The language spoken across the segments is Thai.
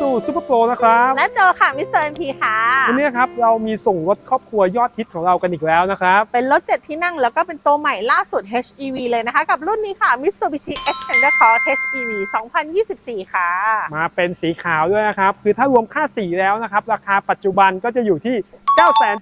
สูซูเปอร์โปรนะครับ และโจค่ะมิสเตอร์เอ็มพีค่ะ วันนี้ครับเรามีส่งรถครอบครัวยอดฮิตของเรากันอีกแล้วนะครับ เป็นรถ7ที่นั่งแล้วก็เป็นตัวใหม่ล่าสุด HEV เลยนะคะ กับรุ่นนี้ค่ะ Mitsubishi Xpander Cross HEV 2024 ค่ะ มาเป็นสีขาวด้วยนะครับ คือถ้ารวมค่าสีแล้วนะครับ ราคาปัจจุบันก็จะอยู่ที่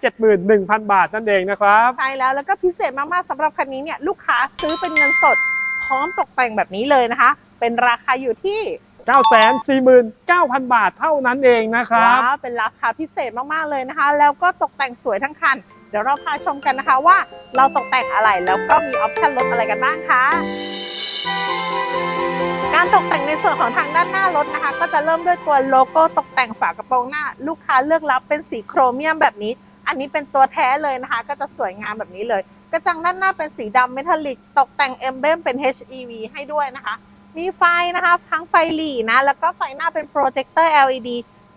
971,000 บาทนั่นเองนะครับ ใช่แล้วแล้วก็พิเศษมากๆสำหรับคันนี้เนี่ยลูกค้าซื้อเป็นเงินสด พร้อมตกแต่งแบบนี้เลยนะคะ เป็นราคาอยู่ที่ 949,000 บาทเท่านั้นเองนะครับ ว้าวเป็นราคาพิเศษมากๆเลยนะคะ แล้วก็ตกแต่งสวยทั้งคัน เดี๋ยวเราพาชมกันนะคะว่าเราตกแต่งอะไรแล้วก็มีออปชั่นลดอะไรกันบ้างคะการตกแต่งในส่วนของทางด้านหน้ารถนะคะ ก็จะเริ่มด้วยตัวโลโก้ตกแต่งฝากระโปรงหน้า ลูกค้าเลือกรับเป็นสีโครเมียมแบบนี้ อันนี้เป็นตัวแท้เลยนะคะ ก็จะสวยงามแบบนี้เลย กระจังด้านหน้าเป็นสีดำเมทัลลิกตกแต่งเอมเบมเป็น HEV ให้ด้วยนะคะ มีไฟนะคะ ทั้งไฟหลีนะ แล้วก็ไฟหน้าเป็นโปรเจคเตอร์ LED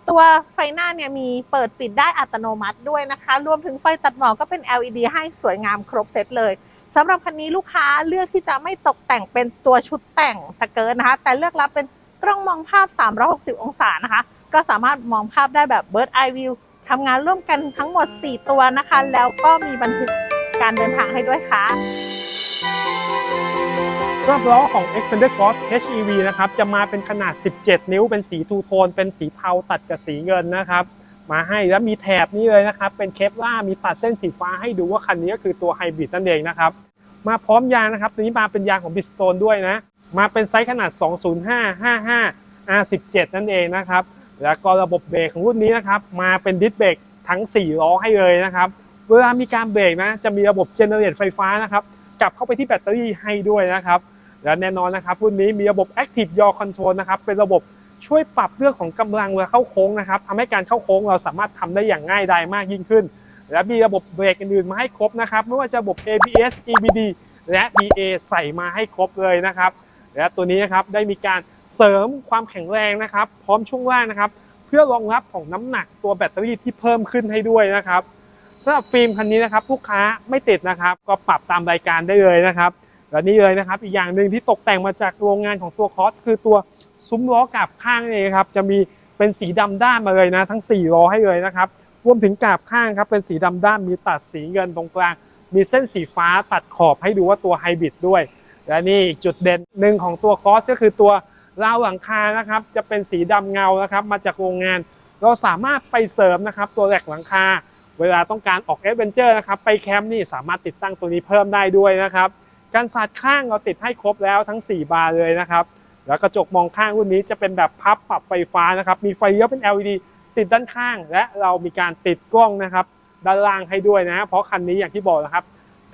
ตัวไฟหน้าเนี่ยมีเปิดปิดได้อัตโนมัติด้วยนะคะ รวมถึงไฟตัดหมอกก็เป็น LED ให้สวยงามครบเซตเลยสำหรับคันนี้ลูกค้าเลือกที่จะไม่ตกแต่งเป็นตัวชุดแต่งสเกิร์ตนะคะ แต่เลือกรับเป็นกล้องมองภาพ 360 องศานะคะ ก็สามารถมองภาพได้แบบ Bird Eye View ทำงานร่วมกันทั้งหมด 4 ตัวนะคะ แล้วก็มีบันทึกการเดินทางให้ด้วยค่ะ สำหรับล้อของ Xpander Cross HEV นะครับ จะมาเป็นขนาด 17 นิ้ว เป็นสีทูโทน เป็นสีเทาตัดกับสีเงินนะครับ มาให้แล้วมีแถบนี้เลยนะครับ เป็นเคปล่ามีตัดเส้นสีฟ้าให้ดูว่าคันนี้ก็คือตัวไฮบริดนั่นเองนะครับ มาพร้อมยางนะครับตัวนี้มาเป็นยางของ Bridgestone ด้วยนะ มาเป็นไซส์ขนาด 205 55 R17 นั่นเองนะครับ แล้วก็ระบบเบรกของรุ่นนี้นะครับ มาเป็นดิสเบรกทั้ง 4 ล้อให้เลยนะครับ เวลามีการเบรกนะ จะมีระบบเจเนเรตไฟฟ้านะครับ กลับเข้าไปที่แบตเตอรี่ให้ด้วยนะครับ และแน่นอนนะครับรุ่นนี้มีระบบ Active Yaw Control นะครับเป็นระบบช่วยปรับเรื่องของกำลังเวลาเข้าโค้งนะครับทำให้การเข้าโค้งเราสามารถทำได้อย่างง่ายดายมากยิ่งขึ้น และมีระบบเบรกอื่นๆมาให้ครบนะครับไม่ว่าจะระบบ ABS EBD และ DA ใส่มาให้ครบเลยนะครับ และตัวนี้นะครับได้มีการเสริมความแข็งแรงนะครับ พร้อมช่วงล่างนะครับ เพื่อรองรับของน้ำหนักตัวแบตเตอรี่ที่เพิ่มขึ้นให้ด้วยนะครับสำหรับฟิล์มคันนี้นะครับลูกค้าไม่ติดนะครับ ก็ปรับตามรายการได้เลยนะครับ และนี่เลยนะครับ อีกอย่างหนึ่งที่ตกแต่งมาจากโรงงานของตัวคอสคือตัวซุ้มล้อกาบข้างนี่เองครับจะมีเป็นสีดำด้านมาเลยนะ ทั้ง4ล้อให้เลยนะครับรวมถึงกาบข้างครับเป็นสีดำด้านมีตัดสีเงินตรงกลาง มีเส้นสีฟ้าตัดขอบให้ดูว่าตัวไฮบริดด้วย และนี่อีกจุดเด่นหนึ่งของตัวคอสก็คือตัวราวหลังคานะครับจะเป็นสีดำเงานะครับมาจากโรงงาน เราสามารถไปเสริมนะครับตัวแหลกหลังคา เวลาต้องการออกแอดเวนเจอร์นะครับไปแคมป์นี่สามารถติดตั้งตัวนี้เพิ่มได้ด้วยนะครับ การสาดข้างเราติดให้ครบแล้วทั้ง 4 บานเลยนะครับ แล้วกระจกมองข้างรุ่นนี้จะเป็นแบบพับปรับไฟฟ้านะครับ มีไฟเลี้ยวเป็น LED ติดด้านข้าง และเรามีการติดกล้องนะครับ ด้านล่างให้ด้วยนะ เพราะคันนี้อย่างที่บอกนะครับ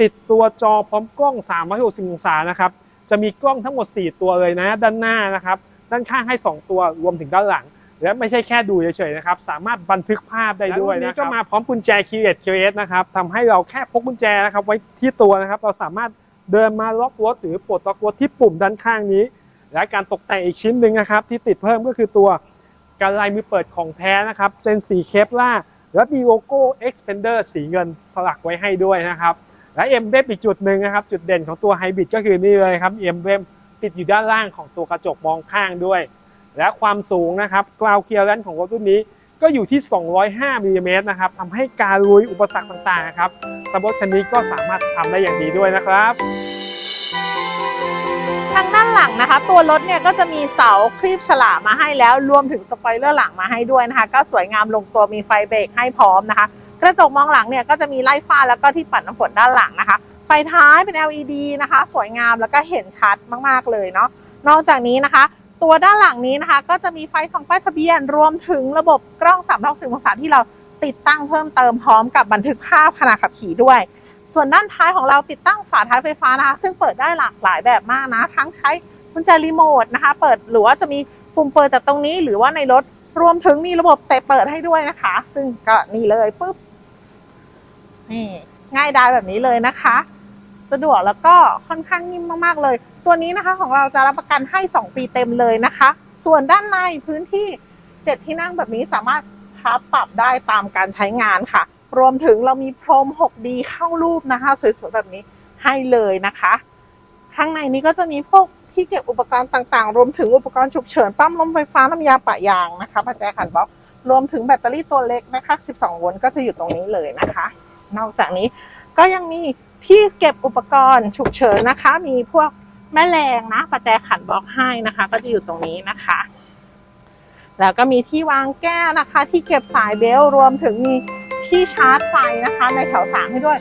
ติดตัวจอพร้อมกล้อง 360 องศานะครับ จะมีกล้องทั้งหมด 4 ตัวเลยนะ ด้านหน้านะครับ ด้านข้างให้ 2 ตัวรวมถึงด้านหลัง และไม่ใช่แค่ดูเฉยๆนะครับ สามารถบันทึกภาพได้ด้วยนะครับก็มาพร้อมกุญแจ Keyless KS นะครับทำให้เราแค่พกกุญแจนะครับไว้ที่ตัวนะครับ เราสามารถ เดินมาล็อกรถหรือปลดล็อกรถที่ปุ่มด้านข้างนี้ และการตกแต่งอีกชิ้นหนึ่งนะครับ ที่ติดเพิ่มก็คือตัวการลายมือเปิดของแท้นะครับเป็นสีเคปล่าและมีโลโก้ Expander สีเงินสลักไว้ให้ด้วยนะครับ และเอ็มเบอีกจุดหนึ่งนะครับ จุดเด่นของตัวไฮบริดก็คือนี่เลยครับเอ็มเบติดอยู่ด้านล่างของตัวกระจกมองข้างด้วย และความสูงนะครับกราวเคลียร์แลนของรถรุ่นนี้ ก็อยู่ที่ 205มิลลิเมตรนะครับทำให้การลุยอุปสรรคต่างๆนะครับสำหรับรถคันนี้ก็สามารถทำได้อย่างดีด้วยนะครับ ทางด้านหลังนะคะ ตัวรถเนี่ยก็จะมีเสาครีบฉลากมาให้แล้ว รวมถึงสปอยเลอร์หลังมาให้ด้วยนะคะ ก็สวยงามลงตัวมีไฟเบรกให้พร้อมนะคะ กระจกมองหลังเนี่ยก็จะมีไล่ฟ้าแล้วก็ที่ปัดน้ำฝนด้านหลังนะคะ ไฟท้ายเป็น LED นะคะ สวยงามแล้วก็เห็นชัดมากๆเลยเนาะนอกจากนี้นะคะ ตัวด้านหลังนี้นะคะ ก็จะมีไฟส่องป้ายทะเบียนรวมถึงระบบกล้อง360องศาที่เราติดตั้งเพิ่มเติมพร้อมกับบันทึกภาพขณะขับขี่ด้วย ส่วนด้านท้ายของเราติดตั้งฝาท้ายไฟฟ้านะคะ ซึ่งเปิดได้หลากหลายแบบมากนะ ทั้งใช้กุญแจรีโมทนะคะ เปิดหรือว่าจะมีปุ่มเปิดจากตรงนี้ หรือว่าในรถรวมถึงมีระบบเตะเปิดให้ด้วยนะคะ ซึ่งก็นี่เลยปุ๊บนี่ง่ายดายแบบนี้เลยนะคะ สะดวกแล้วก็ค่อนข้างนิ่มมากๆเลย ตัวนี้นะคะของเราจะรับประกันให้ 2 ปีเต็มเลยนะคะ ส่วนด้านในพื้นที่เจ็ดที่นั่งแบบนี้สามารถพับปรับได้ตามการใช้งานค่ะ รวมถึงเรามีพรม 6D เข้ารูปนะคะสวยๆแบบนี้ให้เลยนะคะ ข้างในนี้ก็จะมีพวกที่เก็บอุปกรณ์ต่างๆ รวมถึงอุปกรณ์ฉุกเฉินปั๊มลมไฟฟ้าน้ำยาปะยางนะคะปัจจัยขันบล็อกรวมถึงแบตเตอรี่ตัวเล็กนะคะ 12 โวลต์ก็จะอยู่ตรงนี้เลยนะคะ นอกจากนี้ก็ยังมีที่เก็บอุปกรณ์ฉุกเฉินนะคะ มีพวก แม่แรงนะปัจจัยขันบล็อกให้นะคะ ก็จะอยู่ตรงนี้นะคะ แล้วก็มีที่วางแก้วนะคะ ที่เก็บสายเบลต์รวมถึงมีที่ชาร์จไฟนะคะ ในแถวสามให้ด้วย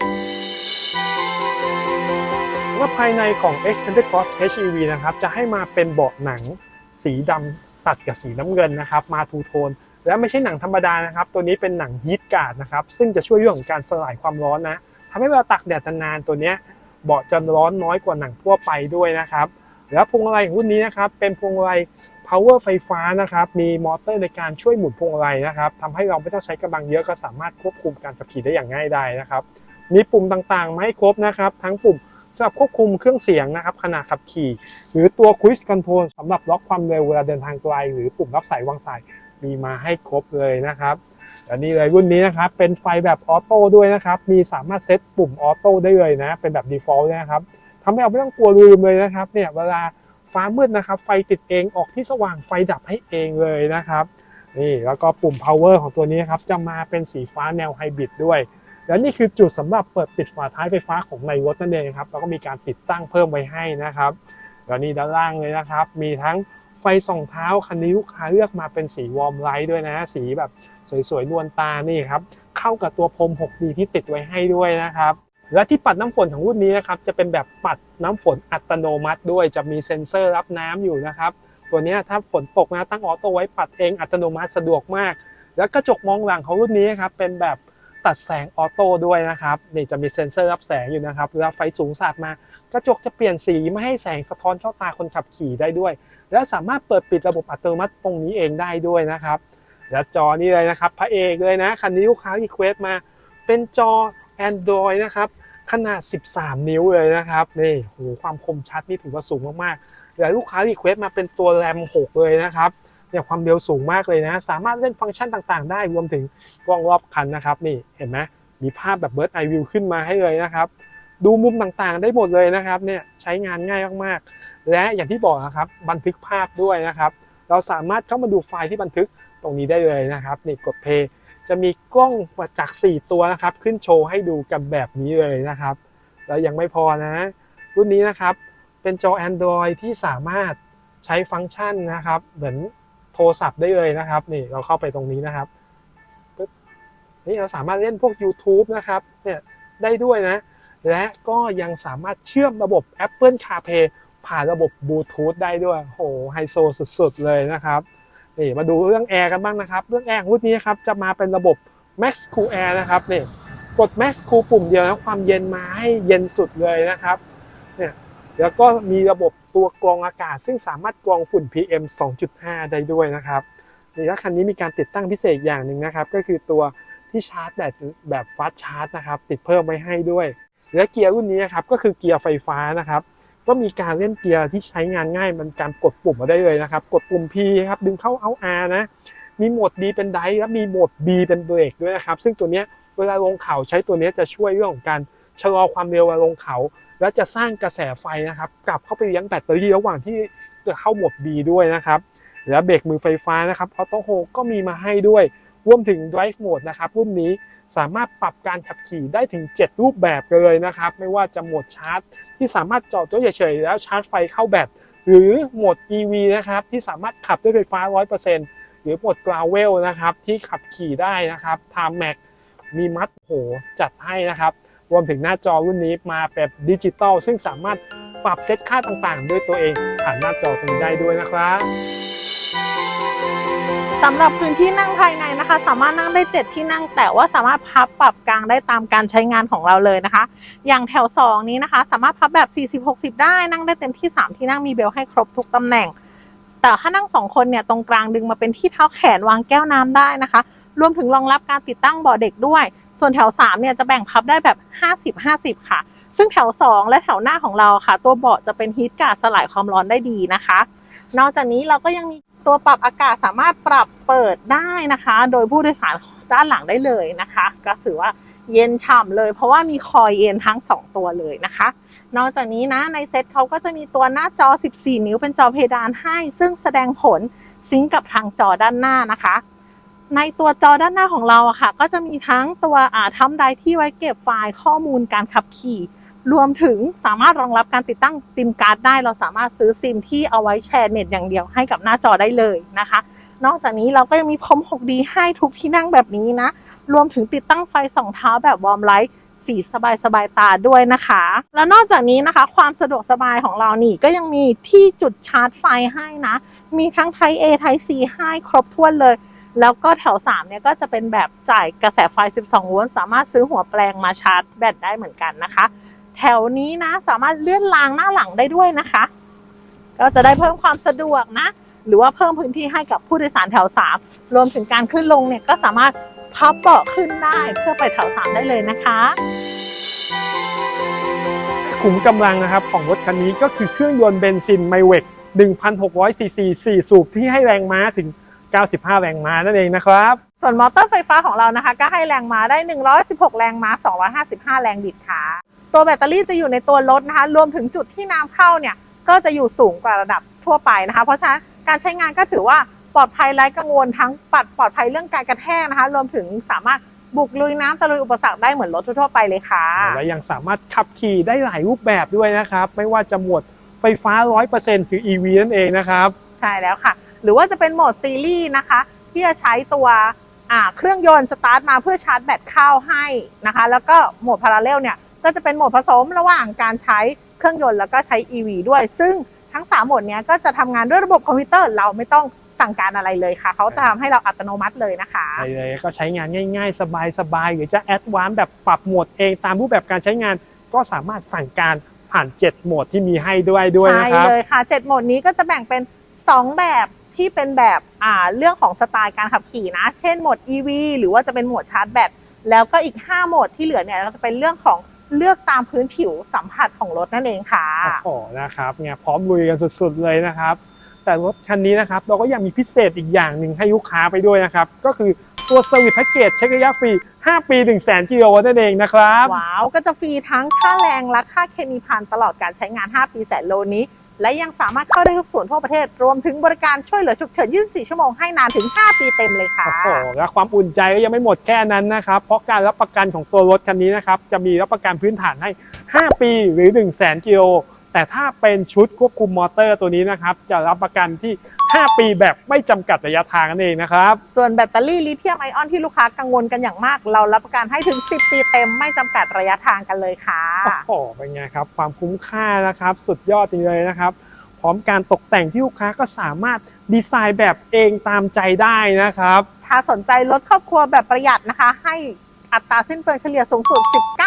ว่าภายในของ Extended Cross HEV นะครับ จะให้มาเป็นเบาะหนังสีดำตัดกับสีน้ำเงินนะครับ มาทูโทน และไม่ใช่หนังธรรมดานะครับ ตัวนี้เป็นหนังฮีทการ์ดนะครับ ซึ่งจะช่วยเรื่องของการสลายความร้อนนะทำให้เวลาตักแดดนานๆตัวเนี้ย เบาะจะร้อนน้อยกว่าหนังทั่วไปด้วยนะครับแล้วพวงมาลัยของรุ่นนี้นะครับเป็นพวงมาลัย power ไฟฟ้านะครับมีมอเตอร์ในการช่วยหมุนพวงมาลัยนะครับทำให้เราไม่ต้องใช้กำลังเยอะก็สามารถควบคุมการขับขี่ได้อย่างง่ายดายนะครับมีปุ่มต่างๆมาให้ครบนะครับ ทั้งปุ่มสำหรับควบคุมเครื่องเสียงนะครับขณะขับขี่ หรือตัว Cruise Control สำหรับล็อกความเร็วเวลาเดินทางไกล หรือปุ่มรับสายวางสายมีมาให้ครบเลยนะครับ และนี่เลยรุ่นนี้นะครับ เป็นไฟแบบออโต้ด้วยนะครับ มีสามารถเซตปุ่มออโต้ได้เลยนะ เป็นแบบ default เลยนะครับทำให้เราไม่ต้องกลัวลืมเลยนะครับ เนี่ยเวลาฟ้ามืดนะครับ ไฟติดเองออกที่สว่างไฟดับให้เองเลยนะครับ นี่แล้วก็ปุ่ม power ของตัวนี้ครับ จะมาเป็นสีฟ้าแนวไฮบริดด้วย และนี่คือจุดสำหรับเปิดปิดฝาท้ายไฟฟ้าของในรถนั่นเองครับ แล้วก็มีการติดตั้งเพิ่มไว้ให้นะครับ แล้วนี่ด้านล่างเลยนะครับ มีทั้งไฟส่องเท้าคันนี้ลูกค้าเลือกมาเป็นสีวอร์มไลท์ด้วยนะ สีแบบ สวยๆนวลตานี่ครับเข้ากับตัวพรม 6D ที่ติดไว้ให้ด้วยนะครับและที่ปัดน้ำฝนของรุ่นนี้นะครับจะเป็นแบบปัดน้ำฝนอัตโนมัติด้วยจะมีเซ็นเซอร์รับน้ำอยู่นะครับตัวนี้ถ้าฝนตกนะตั้งออโต้ไว้ปัดเองอัตโนมัติสะดวกมาก แล้วกระจกมองหลังของรุ่นนี้ครับเป็นแบบตัดแสงออโต้ด้วยนะครับนี่จะมีเซ็นเซอร์รับแสงอยู่นะครับเวลาไฟสูงสาดมากระจกจะเปลี่ยนสีไม่ให้แสงสะท้อนเข้าตาคนขับขี่ได้ด้วย และสามารถเปิดปิดระบบอัตโนมัติตรงนี้เองได้ด้วยนะครับ และจอนี่เลยนะครับ พระเอกเลยนะ คันนี้ลูกค้ารีเควสมา เป็นจอ Android นะครับ ขนาด 13 นิ้วเลยนะครับนี่โหความคมชัดนี่ถือว่าสูงมากๆและลูกค้ารีเควสมาเป็นตัวแรม 6 เลยนะครับเนี่ยความเร็วสูงมากเลยนะ สามารถเล่นฟังก์ชันต่างๆ ได้รวมถึงกล้องรอบคันนะครับนี่เห็นไหมมีภาพแบบ Bird Eye View ขึ้นมาให้เลยนะครับดูมุมต่างๆ ได้หมดเลยนะครับเนี่ยใช้งานง่ายมากๆ และอย่างที่บอกนะครับบันทึกภาพด้วยนะครับ เราสามารถเข้ามาดูไฟล์ที่บันทึก ตรงนี้ได้เลยนะครับนี่กดเพย์จะมีกล้องจาก 4 ตัวนะครับ ขึ้นโชว์ให้ดูกันแบบนี้เลยนะครับ แล้วยังไม่พอนะ รุ่นนี้นะครับเป็นจอ Android ที่สามารถใช้ฟังก์ชันนะครับ เหมือนโทรศัพท์ได้เลยนะครับ นี่เราเข้าไปตรงนี้นะครับปึ๊บนี่เราสามารถเล่นพวก YouTube นะครับเนี่ยได้ด้วยนะ และก็ยังสามารถเชื่อมระบบ Apple CarPlay ผ่านระบบบลูทูธได้ด้วยโหไฮโซสุดๆเลยนะครับ นี่มาดูเรื่องแอร์กันบ้างนะครับ เรื่องแอร์ของรุ่นนี้ครับจะมาเป็นระบบ Max Cool Air นะครับนี่กด Max Cool ปุ่มเดียวนะความเย็นมาให้เย็นสุดเลยนะครับเนี่ยแล้วก็มีระบบตัวกรองอากาศ ซึ่งสามารถกรองฝุ่น PM 2.5 ได้ด้วยนะครับนี่แล้วคันนี้มีการติดตั้งพิเศษอย่างหนึ่งนะครับ ก็คือตัวที่ชาร์จแบตแบบฟาสชาร์จนะครับ ติดเพิ่มไว้ให้ด้วย และเกียร์รุ่นนี้นะครับก็คือเกียร์ไฟฟ้านะครับ ก็มีการเล่นเกียร์ที่ใช้งานง่ายมันการกดปุ่มมาได้เลยนะครับ กดปุ่ม P ครับดึงเข้าเอา R นะ มีโหมด D เป็นไดและมีโหมด B เป็นเบรกด้วยนะครับ ซึ่งตัวนี้เวลาลงเขาใช้ตัวนี้จะช่วยเรื่องของการชะลอความเร็วเวลาลงเขา และจะสร้างกระแสไฟนะครับ กลับเข้าไปเลี้ยงแบตเตอรี่ระหว่างที่จะเข้าโหมด B ด้วยนะครับแล้วเบรกมือไฟฟ้านะครับออโต้โฮก็มีมาให้ด้วย รวมถึง Drive Mode นะครับรุ่นนี้สามารถปรับการขับขี่ได้ถึง 7 รูปแบบเลยนะครับ ไม่ว่าจะโหมดชาร์จ ที่สามารถจอดตัวเฉยๆแล้วชาร์จไฟเข้าแบตหรือโหมด EV นะครับที่สามารถขับด้วยไฟฟ้า 100%หรือโหมด Gravel นะครับที่ขับขี่ได้นะครับ Time Max มีมัดโหจัดให้นะครับ รวมถึงหน้าจอรุ่นนี้มาแบบดิจิตอลซึ่งสามารถปรับเซตค่าต่างๆ ด้วยตัวเองผ่านหน้าจอตรงนี้ได้ด้วยนะครับ สำหรับพื้นที่นั่งภายในนะคะ สามารถนั่งได้ 7 ที่นั่ง แต่ว่าสามารถพับปรับกลางได้ตามการใช้งานของเราเลยนะคะ อย่างแถว 2 นี้นะคะ สามารถพับแบบ 40-60 ได้นั่งได้เต็มที่ 3 ที่นั่งมีเบลให้ครบทุกตำแหน่ง แต่ถ้านั่ง 2 คนเนี่ยตรงกลางดึงมาเป็นที่เท้าแขนวางแก้วน้ำได้นะคะ รวมถึงรองรับการติดตั้งเบาะเด็กด้วย ส่วนแถว 3 เนี่ยจะแบ่งพับได้แบบ 50-50 ค่ะ ซึ่งแถว 2 และแถวหน้าของเราค่ะ ตัวเบาะจะเป็นฮีทการ์ดสลายความร้อนได้ดีนะคะ นอกจากนี้เราก็ยังมี ตัวปรับอากาศสามารถปรับเปิดได้นะคะ โดยผู้โดยสารด้านหลังได้เลยนะคะ ก็ถือว่าเย็นฉ่ำเลย เพราะว่ามีคอยเย็นทั้ง 2 ตัวเลยนะคะ นอกจากนี้นะในเซ็ตเขาก็จะมีตัวหน้าจอ 14 นิ้วเป็นจอเพดานให้ ซึ่งแสดงผลซิงกับทางจอด้านหน้านะคะ ในตัวจอด้านหน้าของเราอะค่ะ ก็จะมีทั้งตัวอ่าทำไดที่ไว้เก็บไฟล์ข้อมูลการขับขี่ รวมถึงสามารถรองรับการติดตั้งซิมการ์ดได้ เราสามารถซื้อซิมที่เอาไว้แชร์เน็ตอย่างเดียวให้กับหน้าจอได้เลยนะคะ นอกจากนี้เราก็ยังมีพรม 6D ให้ทุกที่นั่งแบบนี้นะ รวมถึงติดตั้งไฟสองเท้าแบบวอร์มไลท์สีสบายสบายตาด้วยนะคะ แล้วนอกจากนี้นะคะ ความสะดวกสบายของเรานี่ก็ยังมีที่จุดชาร์จไฟให้นะ มีทั้ง Type A Type C ให้ครบถ้วนเลย แล้วก็แถว 3 เนี่ยก็จะเป็นแบบจ่ายกระแสไฟ 12 โวลต์สามารถซื้อหัวแปลงมาชาร์จแบตได้เหมือนกันนะคะ แถวนี้นะ สามารถเลื่อนรางหน้าหลังได้ด้วยนะคะ ก็จะได้เพิ่มความสะดวกนะ หรือว่าเพิ่มพื้นที่ให้กับผู้โดยสารแถว 3 รวมถึงการขึ้นลงเนี่ยก็สามารถพับเบาะขึ้นได้เพื่อไปแถว 3 ได้เลยนะคะขุมกำลังนะครับของรถคันนี้ก็คือเครื่องยนต์เบนซินไมเวก1,600ซีซี4สูบที่ให้แรงม้าถึง 95 แรงม้านั่นเองนะครับ ส่วนมอเตอร์ไฟฟ้าของเรานะคะ ก็ให้แรงม้าได้ 116 แรงม้า 255 แรงบิดค่ะ ตัวแบตเตอรี่จะอยู่ในตัวรถนะคะ รวมถึงจุดที่น้ำเข้าเนี่ยก็จะอยู่สูงกว่าระดับทั่วไปนะคะ เพราะฉะนั้นการใช้งานก็ถือว่าปลอดภัยไร้กังวลทั้งปัดปลอดภัยเรื่องการกระแทกนะคะ รวมถึงสามารถบุกลุยน้ำตะลุยอุปสรรคได้เหมือนรถทั่วๆไปเลยค่ะ และยังสามารถขับขี่ได้หลายรูปแบบด้วยนะครับ ไม่ว่าจะหมวดไฟฟ้า 100%คือ EV นั่นเองนะครับ ใช่แล้วค่ะ หรือว่าจะเป็นโหมดซีรีส์นะคะ ที่จะใช้ตัวอ่าเครื่องยนต์สตาร์ทมาเพื่อชาร์จแบตเข้าให้นะคะ แล้วก็โหมดพาราเรลเนี่ย ก็จะเป็นโหมดผสมระหว่างการใช้เครื่องยนต์แล้วก็ใช้ EV ด้วย ซึ่งทั้ง 3 โหมดเนี้ยก็จะทำงานด้วยระบบคอมพิวเตอร์เราไม่ต้องสั่งการอะไรเลยค่ะ เขาจะทำให้เราอัตโนมัติเลยนะคะไปเลยก็ใช้งานง่าย ๆ สบายๆหรือจะแอดวานซ์แบบปรับโหมดเองตามรูปแบบการใช้งานก็สามารถสั่งการผ่าน 7 โหมดที่มีให้ด้วยด้วยใช่นะครับเลยค่ะ 7 โหมดนี้ก็จะแบ่งเป็น 2 แบบที่เป็นแบบอ่าเรื่องของสไตล์การขับขี่นะ เช่นโหมด EV หรือว่าจะเป็นโหมดชาร์จแบตแล้วก็อีก 5 โหมดที่เหลือเนี่ยก็จะเป็นเรื่องของ เลือกตามพื้นผิวสัมผัสของรถนั่นเองค่ะโอ้โหนะครับเนี่ยพร้อมลุยกันสุดๆเลยนะครับ แต่รถคันนี้นะครับเราก็ยังมีพิเศษอีกอย่างหนึ่งให้ลูกค้าไปด้วยนะครับ ก็คือตัวเซอร์วิสแพ็กเกจเช็คระยะฟรี 5 ปี 1 0 0 0 0 0กิโลนั่นเองนะครับ ว้าว ก็จะฟรีทั้งค่าแรงและค่าเคมีพันตลอดการใช้งาน 5 ปีแสนโลนี้ และยังสามารถเข้าได้ทุกส่วนทั่วประเทศ รวมถึงบริการช่วยเหลือฉุกเฉิน 24 ชั่วโมงให้นานถึง 5 ปีเต็มเลยค่ะ โอ้โหและความอุ่นใจก็ยังไม่หมดแค่นั้นนะครับ เพราะการรับประกันของตัวรถคันนี้นะครับ จะมีรับประกันพื้นฐานให้ 5 ปีหรือ 1 0 0 0 0แกิโล แต่ถ้าเป็นชุดควบคุมมอเตอร์ตัวนี้นะครับ จะรับประกันที่ 5 ปีแบบไม่จำกัดระยะทางนั่นเองนะครับ ส่วนแบตเตอรี่ลิเธียมไอออนที่ลูกค้ากังวลกันอย่างมาก เรารับประกันให้ถึง 10 ปีเต็มไม่จำกัดระยะทางกันเลยค่ะ โอ้โหเป็นไงครับ ความคุ้มค่านะครับ สุดยอดจริงเลยนะครับ พร้อมการตกแต่งที่ลูกค้าก็สามารถดีไซน์แบบเองตามใจได้นะครับ ถ้าสนใจรถครอบครัวแบบประหยัดนะคะ ให้อัตราสิ้นเปลืองเฉลี่ยสูงสุด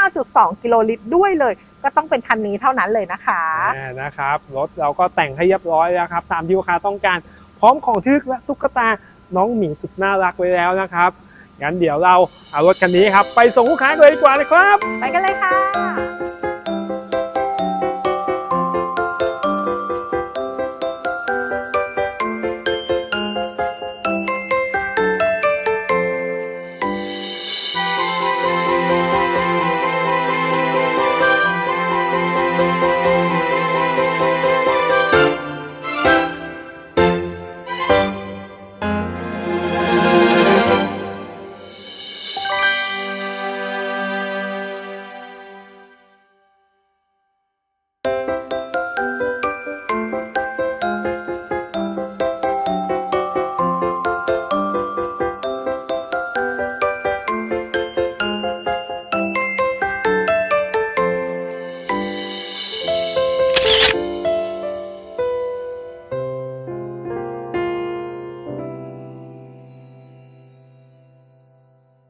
19.2 กิโลลิตรด้วยเลย ก็ต้องเป็นคันนี้เท่านั้นเลยนะคะอ่านะครับรถเราก็แต่งให้เรียบร้อยแล้วครับตามที่ลูกค้าต้องการ พร้อมของทึกและตุ๊กตาน้องหมีสุดน่ารักไว้แล้วนะครับงั้นเดี๋ยวเราเอารถคันนี้ครับ ไปส่งลูกค้าเลยดีกว่านะครับ ไปกันเลยค่ะ